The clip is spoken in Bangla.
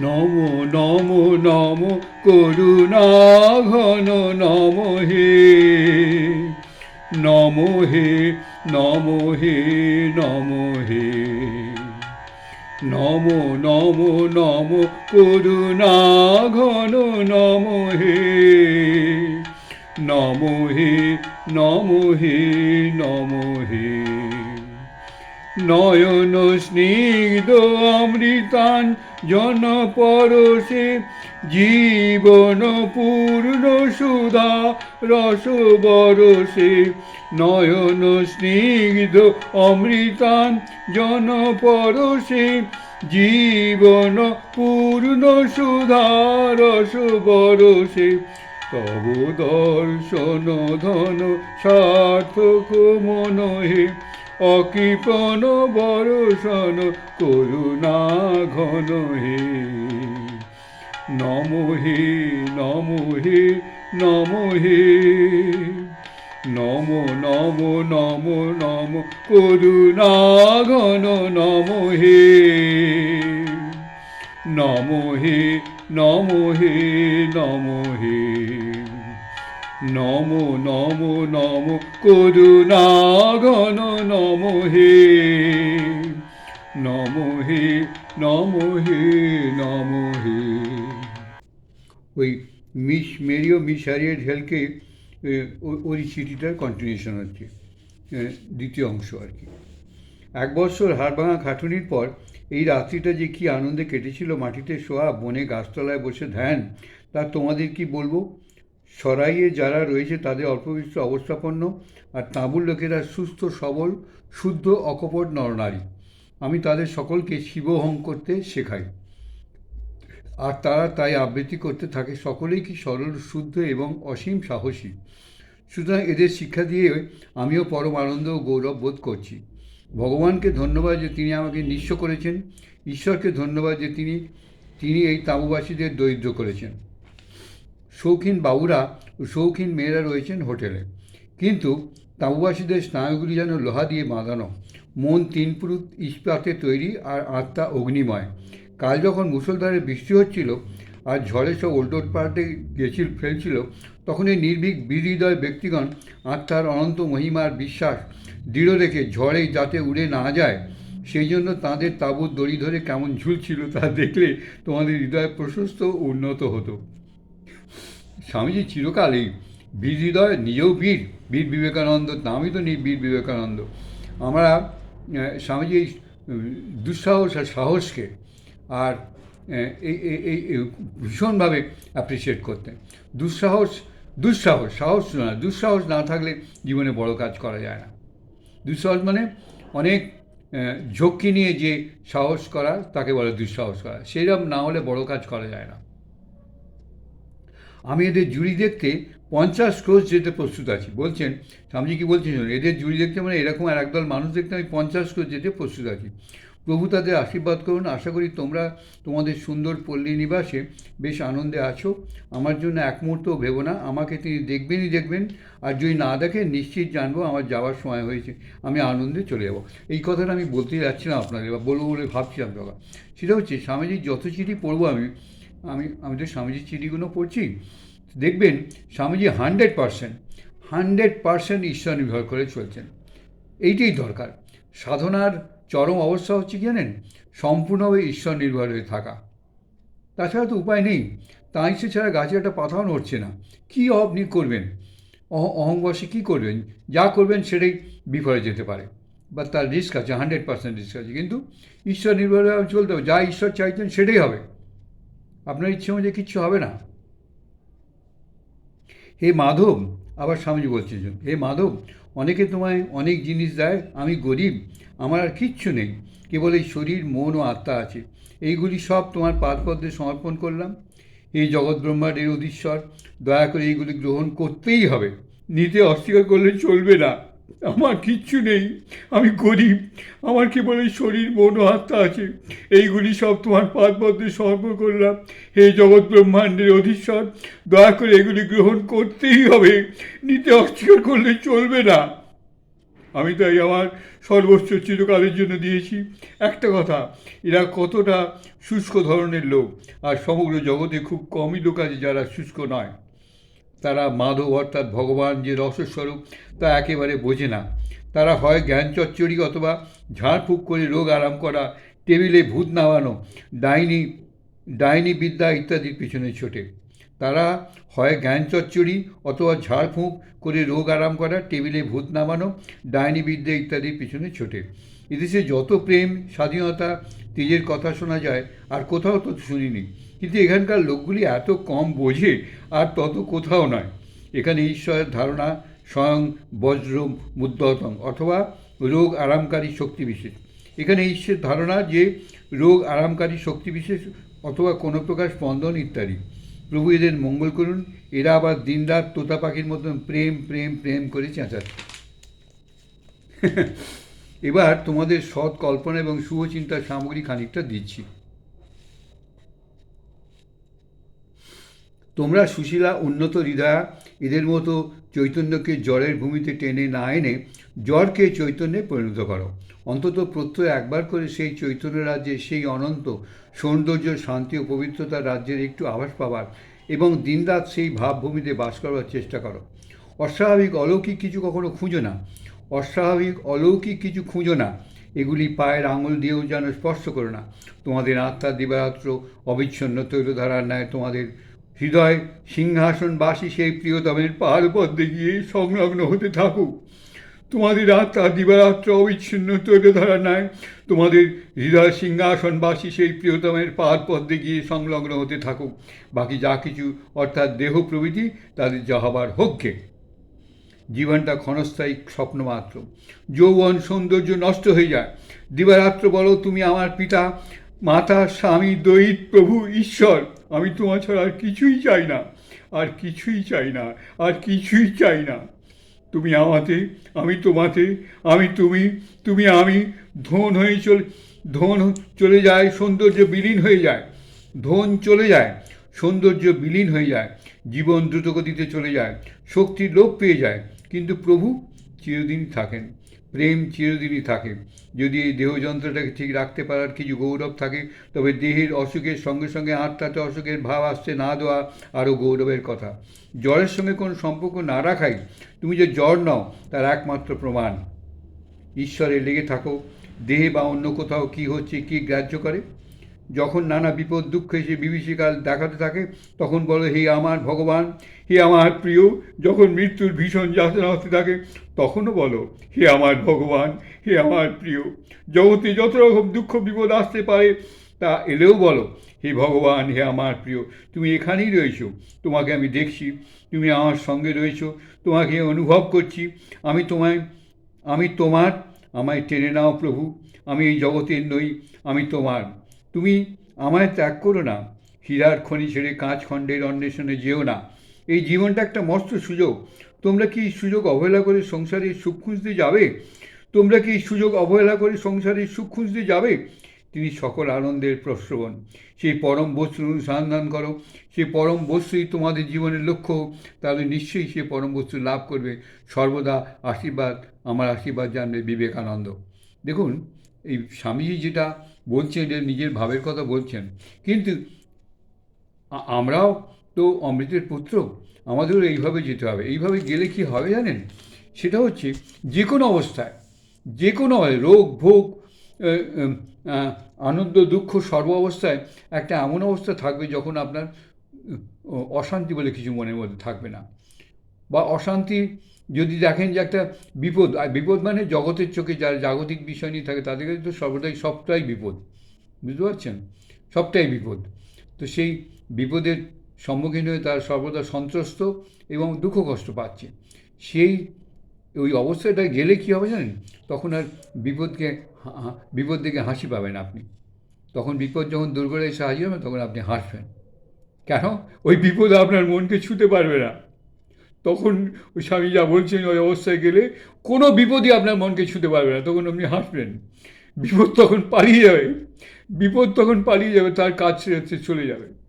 নম নম নম করুণা ঘন নম হে নম হে নম হে নম হে নম নম নম করুণা ঘন নম হে নম হে নম হে নম হে নয়ন স্নিগ্ধ অমৃতান জন পরশে জীবন পূর্ণ সুধা রস বরসে নয়ন স্নিগ্ধ অমৃতান জন পরশে জীবন পূর্ণ সুধা রস বরসে তব দর্শন ধন সার্থক মনহে অকৃপণ বরষণ করুণা ঘন হে। নম হে, নম নম নম নম নম করুণা ঘন নম হে নম হে। নম নম নম করুণা ঘন নম হে। নম হে নম হে নম হে। ওই মিস মেরিও, মিস হ্যারিয়েট হেলকে ও- ওই চিঠিটার কন্টিনিউশন হচ্ছে দ্বিতীয় অংশ আর কি। এক বছর হাড়ভাঙা খাটুনির পর এই রাত্রিটা যে কি আনন্দে কেটেছিল, মাটিতে শোয়া বনে গাছতলায় বসে, ধ্যান, তা তোমাদের কি বলব? সরাইয়ে যারা রয়েছে তাদের অল্প অল্পবিষ্ট অবস্থাপন্ন আর তাঁবুর লোকেরা সুস্থ, সবল, শুদ্ধ, অকপট নরনারী আমি তাদের সকলকে শিবহং করতে শেখাই। আর তারা তাই আবৃত্তি করতে থাকে। সকলেই কি সরল, শুদ্ধ এবং অসীম সাহসী? সুতরাং এদের শিক্ষা দিয়ে আমিও পরম আনন্দ ও গৌরব বোধ করছি। ভগবানকে ধন্যবাদ যে তিনি আমাকে নিঃস্ব করেছেন। ঈশ্বরকে ধন্যবাদ যে তিনি তিনি এই তাঁবুবাসীদের দরিদ্র করেছেন। শৌখিন বাবুরা ও শৌখিন মেয়েরা রয়েছেন হোটেলে। কিন্তু তাঁবুবাসীদের স্নায়ুগুলি যেন লোহা দিয়ে বাঁধানো। মন তিন পুরুত ইস্পাতে তৈরি আর আত্মা অগ্নিময়। কাল যখন মুসলধারে বৃষ্টি হচ্ছিল আর ঝড়ে সব ওল্টোট পাল্টে গেছিল, ফেলছিল, তখন এই নির্ভীক বিহৃদয় ব্যক্তিগণ আত্মার অনন্ত মহিমার বিশ্বাস দৃঢ় রেখে ঝড়ে যাতে উড়ে না যায়, সেই জন্য তাঁদের তাঁবুর দড়ি ধরে কেমন ঝুলছিল তা দেখলে তোমাদের হৃদয় প্রশস্ত উন্নত হতো। স্বামীজি চিরকাল এই বীর হৃদয় নিজেও বীর বীর বিবেকানন্দ, নামই তো নেই বীর বিবেকানন্দ। আমরা স্বামীজি এই দুঃসাহস আর সাহসকে আর এই ভীষণভাবে অ্যাপ্রিসিয়েট করতেন দুঃসাহস দুঃসাহস, সাহস না, দুঃসাহস না থাকলে জীবনে বড় কাজ করা যায় না। দুঃসাহস মানে অনেক ঝক্কি নিয়ে যে সাহস করা, তাকে বলে দুঃসাহস করা। সেইরকম না হলে বড় কাজ করা যায় না। আমি এদের জুড়ি দেখতে পঞ্চাশ ক্রোশ যেতে প্রস্তুত আছি। বলছেন, স্বামীজি কি বলছেন এদের জুড়ি দেখতে মানে এরকম আর একদল মানুষ দেখতে আমি পঞ্চাশ ক্রোশ যেতে প্রস্তুত আছি। প্রভু তাদের আশীর্বাদ করুন। আশা করি তোমরা তোমাদের সুন্দর পল্লী নিবাসে বেশ আনন্দে আছো। আমার জন্য এক মুহূর্তও ভেবো না। আমাকে তিনি দেখবেনই দেখবেন। আর যদি না দেখেন, নিশ্চিত জানব আমার যাওয়ার সময় হয়েছে। আমি আনন্দে চলে যাব। এই কথাটা আমি বলতে যাচ্ছিলাম আপনাদের, বা বলব বলে ভাবছিলাম তখন সেটা হচ্ছে, স্বামীজির যত চিঠি পড়ব আমি আমি আমি তো স্বামীজির চিঠিগুলো পড়ছি। দেখবেন, Swamiji hundred percent hundred percent ঈশ্বর নির্ভর করে চলছেন। এইটাই দরকার। সাধনার চরম অবস্থা হচ্ছে কি জানেন? সম্পূর্ণভাবে ঈশ্বর নির্ভর হয়ে থাকা। তাছাড়া তো উপায় নেই। তাই সে ছাড়া গাছে একটা পাতাও নড়ছে না। কী আপনি করবেন? অহ- অহংবশে কী করবেন? যা করবেন সেটাই বিফলে যেতে পারে। বা তার রিস্ক আছে, হান্ড্রেড পার্সেন্ট রিস্ক আছে। কিন্তু ঈশ্বর নির্ভর চলতে হবে। যা ঈশ্বর চাইছেন সেটাই হবে। আপনার ইচ্ছে অনুযায়ী কিচ্ছু হবে না। হে মাধব, আবার স্বামীজি বলছে হে মাধব, অনেকে তোমায় অনেক জিনিস দেয়, আমি গরিব, আমার আর কিচ্ছু নেই, কেবল এই শরীর, মন ও আত্মা আছে। এইগুলি সব তোমার পাদপদ্মে সমর্পণ করলাম। এই জগৎ ব্রহ্মাণ্ডের অধীশ্বর দয়া করে এইগুলি গ্রহণ করতেই হবে। নিতে অস্বীকার করলে চলবে না। আমার কিচ্ছু নেই। আমি গরিব। আমার কেবল এই শরীর, মন আত্মা আছে। এইগুলি সব তোমার পাদপদ্মে সমর্পণ করলাম। হে জগৎ ব্রহ্মাণ্ডের অধীশ্বর, দয়া করে এগুলি গ্রহণ করতেই হবে। নিতে অস্বীকার করলে চলবে না। আমি তাই আমার সর্বোচ্চ চিরকালের জন্য দিয়েছি। একটা কথা, এরা কতটা শুষ্ক ধরনের লোক। আর সমগ্র জগতে খুব কমই লোক আছে যারা শুষ্ক নয়। তারা মাধব অর্থাৎ ভগবান যে রসস্বরূপ তা একেবারে বোঝে না। তারা হয় জ্ঞান চচ্চড়ি অথবা ঝাড়ফুঁক করে রোগ আরাম করা, টেবিলে ভূত নামানো, ডাইনি ডাইনি বিদ্যা ইত্যাদির পিছনে ছোটে। তারা হয় জ্ঞান চচ্চড়ি অথবা ঝাড়ফুঁক করে রোগ আরাম করা, টেবিলে ভূত নামানো, ডাইনি বিদ্যা ইত্যাদির পিছনে ছোটে। এদেশে যত প্রেম, স্বাধীনতা, তেজের কথা শোনা যায়, আর কোথাও তো শুনিনি। কিন্তু এখানকার লোকগুলি এত কম বোঝে আর তত কোথাও নয়। এখানে ঈশ্বরের ধারণা স্বয়ং বজ্র মুদ্রতম অথবা রোগ আরামকারী শক্তি বিশেষ। এখানে ঈশ্বরের ধারণা যে রোগ আরামকারী শক্তি বিশেষ অথবা কোনো প্রকার স্পন্দন ইত্যাদি। প্রভু এদের মঙ্গল করুন। এরা আবার দিনরাত তোতা পাখির মতন প্রেম প্রেম প্রেম করে চেঁচাচ্ছে। এবার তোমাদের সৎ কল্পনা এবং শুভ চিন্তার সামগ্রী খানিকটা দিচ্ছি। তোমরা সুশীলা, উন্নত হৃদয়া, এদের মতো চৈতন্যকে জ্বরের ভূমিতে টেনে না এনে জ্বরকে চৈতন্যে পরিণত করো। অন্তত প্রত্যয় একবার করে সেই চৈতন্য রাজ্যে সেই অনন্ত সৌন্দর্য, শান্তি ও পবিত্রতার রাজ্যের একটু আভাস পাবার এবং দিনরাত সেই ভাবভূমিতে বাস করবার চেষ্টা করো। অস্বাভাবিক অলৌকিক কিছু কখনো খুঁজো না। অস্বাভাবিক অলৌকিক কিছু খুঁজো না। এগুলি পায়ের আঙুল দিয়েও যেন স্পর্শ করো না। তোমাদের আত্মার দিবারাত্র অবিচ্ছন্ন তৈলধারার ন্যায় তোমাদের হৃদয় সিংহাসনবাসী সেই প্রিয়তমের পাহাড় পদ্মে গিয়ে সংলগ্ন হতে থাকুক। তোমাদের আত্মা দিবারাত্র অবিচ্ছিন্ন তৈলধারা নাই। তোমাদের হৃদয় সিংহাসনবাসী সেই প্রিয়তমের পাহাড় পদ্মে গিয়ে সংলগ্ন হতে থাকুক। বাকি যা কিছু অর্থাৎ দেহ প্রভৃতি, তাদের যা হবার হোককে জীবনটা ক্ষণস্থায়ী স্বপ্ন মাত্র যৌবন সৌন্দর্য নষ্ট হয়ে যায়। দিবারাত্র বলো, তুমি আমার পিতা, মাতা, স্বামী, দৈত, প্রভু, ঈশ্বর। আমি তোমার ছাড়া আর কিছুই চাই না, আর কিছুই চাই না, আর কিছুই চাই না। তুমি আমাতে, আমি তোমাতে, আমি তুমি তুমি আমি ধন হয়ে চলে, ধন চলে যায়, সৌন্দর্য বিলীন হয়ে যায়। ধন চলে যায়, সৌন্দর্য বিলীন হয়ে যায়, জীবন দ্রুতগতিতে চলে যায়, শক্তির লোপ পেয়ে যায়। কিন্তু প্রভু চিরদিনই থাকেন প্রেম চিরদিনই থাকে। যদি এই দেহযন্ত্রটাকে ঠিক রাখতে পারার কিছু গৌরব থাকে, তবে দেহের অসুখের সঙ্গে সঙ্গে আত্মাতে অসুখের ভাব আসতে না দেওয়া আরও গৌরবের কথা। জ্বরের সঙ্গে কোনো সম্পর্ক না রাখাই তুমি যে জ্বর নাও, তার একমাত্র প্রমাণ। ঈশ্বরে লেগে থাকো। দেহে বা অন্য কোথাও কি হচ্ছে, কি গ্রাহ্য করে? যখন নানা বিপদ, দুঃখ এসে বিভীষিকাল দেখাতে থাকে, তখন বলো, হে আমার ভগবান, হে আমার প্রিয়, যখন মৃত্যুর ভীষণ যাতনা হতে থাকে, তখনও বলো, হে আমার ভগবান, হে আমার প্রিয়, জগতে যত রকম দুঃখ, বিপদ আসতে পারে, তা এলেও বলো, হে ভগবান, হে আমার প্রিয়, তুমি এখানেই রয়েছো, তোমাকে আমি দেখছি, তুমি আমার সঙ্গে রয়েছো, তোমাকে অনুভব করছি, আমি তোমায়, আমি তোমার, আমায় টেনে নাও প্রভু, আমি এই জগতের নই, আমি তোমার। তুমি আমায় ত্যাগ করো না। হীরার খনি ছেড়ে কাঁচ খণ্ডের অন্বেষণে যেও না। এই জীবনটা একটা মস্ত সুযোগ। তোমরা কি এই সুযোগ অবহেলা করে সংসারের সুখ খুঁজতে যাবে? তোমরা কি এই সুযোগ অবহেলা করে সংসারের সুখ খুঁজতে যাবে? তিনি সকল আনন্দের প্রশ্রবণ। সেই পরম বস্তুর অনুসন্ধান করো। সেই পরম বস্তুই তোমাদের জীবনের লক্ষ্য। তাহলে নিশ্চয়ই সে পরম বস্তু লাভ করবে। সর্বদা আশীর্বাদ, আমার আশীর্বাদ জানবে বিবেকানন্দ। দেখুন, এই স্বামীজি যেটা বলছেন নিজের ভাবের কথা বলছেন। কিন্তু আমরাও তো অমৃতের পুত্র, আমাদেরও এইভাবে যেতে হবে। এইভাবে গেলে কি হবে জানেন? সেটা হচ্ছে যে কোনো অবস্থায়, যে কোনো রোগ, ভোগ আনন্দ, দুঃখ, সর্ব অবস্থায় একটা এমন অবস্থা থাকবে যখন আপনার অশান্তি বলে কিছু মনের মধ্যে থাকবে না। বা অশান্তি যদি দেখেন যে একটা বিপদ, আর বিপদ মানে জগতের চোখে যারা জাগতিক বিষয় নিয়ে থাকে তাদের কাছে তো সর্বদাই সবটাই বিপদ, বুঝতে পারছেন? সবটাই বিপদ। তো সেই বিপদের সম্মুখীন হয়ে তারা সর্বদা সন্ত্রস্ত এবং দুঃখ কষ্ট পাচ্ছে। সেই ওই অবস্থাটায় গেলে কী হবে জানেন? তখন আর বিপদকে বিপদ দেখে হাসি পাবেন আপনি। তখন বিপদ যখন দূর করে এসে হাজির হবে তখন আপনি হাসবেন। কেন? ওই বিপদ আপনার মনকে ছুতে পারবে না। তখন ওই স্বামী যা বলছেন ওই অবস্থায় গেলে কোনো বিপদই আপনার মনকে ছুতে পারবে না। তখন আপনি হাসবেন। বিপদ তখন পালিয়ে যাবে। বিপদ তখন পালিয়ে যাবে, তার কাজ ছেড়ে চলে যাবে।